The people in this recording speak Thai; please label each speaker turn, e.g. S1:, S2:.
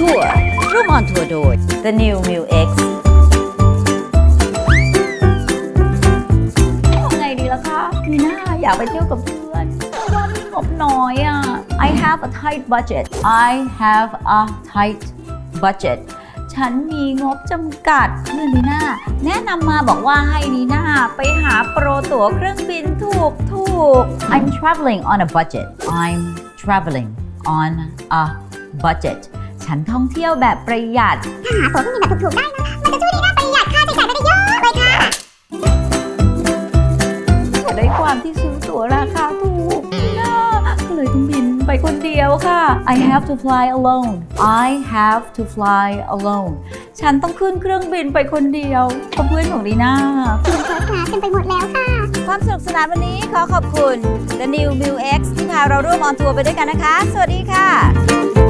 S1: ทัวร์ร่วมออนทัวร์โดย The New m u X ทำไงดีล่ะคะมีหน้าอยากไปเที่ยวกับเพื่อนแต่ว่ามีงบน้อยอะ I have a tight budget I have a tight budget ฉันมีงบจำกัดเพื่อนนีน่าแนะนำมาบอกว่าให้นีน่าไปหาโปรตั๋วเครื่องบินถูกถูก I'm traveling on a budget I'm traveling on a budget ฉันท่องเที่ยวแบบประหยัด
S2: ถ้าหาตั๋วเครื่องบินแบบถูกๆได้นะ มันจะช่วยดีน่าประหยัดค่าใช้จ่ายไปได้เยอะเลยค่ะ
S1: แต่ได้ความที่ซื้อตั๋วราคาถูกนะก็เลยต้องบินไปคนเดียวค่ะ I have to fly alone I have to fly alone ฉันต้องขึ้นเครื่องบินไปคนเดียวกับเพื่อนของดีน่า
S2: ตื่นเช้าคลาสกันไปหมดแล้วค่ะ
S1: ความสนุกสนานวันนี้ขอขอบคุณ The New m u X ที่พาเราร่วมออนทัวร์ไปด้วยกันนะคะ สวัสดีค่ะ